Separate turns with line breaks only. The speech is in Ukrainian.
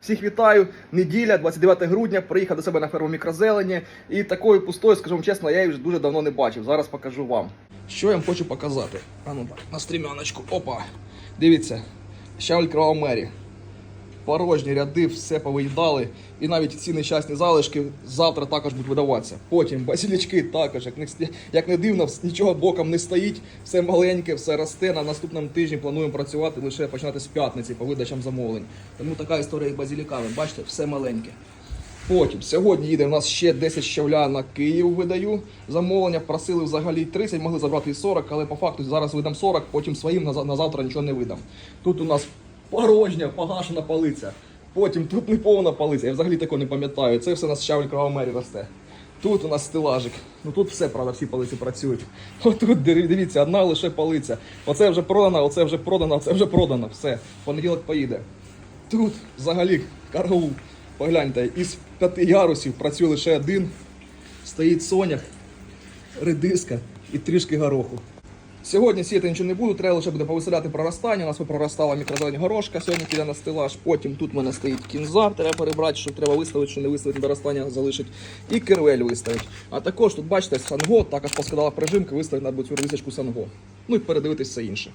Всіх вітаю. Неділя, 29 грудня. Приїхав до себе на ферму мікрозелені. І такою пустою, скажу чесно, я її вже дуже давно не бачив. Зараз покажу вам. Що я вам хочу показати? А ну так, на стрімяночку. Опа. Дивіться. Щавель Кровомері. Порожні ряди, все повиїдали. І навіть ці нещасні залишки завтра також будуть видаватися. Потім базілячки також, як не, як не дивно, нічого боком не стоїть, все маленьке, все росте. На наступному тижні плануємо працювати лише починати з п'ятниці по видачам замовлень. Тому така історія з базіліками. Бачите, все маленьке. Потім сьогодні їде у нас ще 10 щавля на Київ видаю. Замовлення просили взагалі 30, могли забрати і 40, але по факту зараз видам 40, потім своїм на завтра нічого не видам. Тут у нас порожня, погашена полиця. Потім тут не повна полиця. Я взагалі такого не пам'ятаю. Це все у нас щавель кровомері росте. Тут у нас стелажик. Ну тут все, правда, всі полиці працюють. Отут диві- дивіться, одна лише полиця. Оце вже продано, оце вже продано, оце вже продано. Все, понеділок поїде. Тут взагалі караул. Погляньте, із п'яти ярусів працює лише один. Стоїть сонях, редиска і трішки гороху. Сьогодні сіяти нічого не буду, треба лише буде повиселяти проростання. У нас проростала мікрозелень горошка, сьогодні піде на стелаж. Потім тут в мене стоїть кінзар, треба перебрати, що треба виставити, що не виставити, доростання залишить. І кервель виставить. А також тут, бачите, санго, також поскидала прижимки, виставити на цю редисочку санго. Ну і передивитись все інше.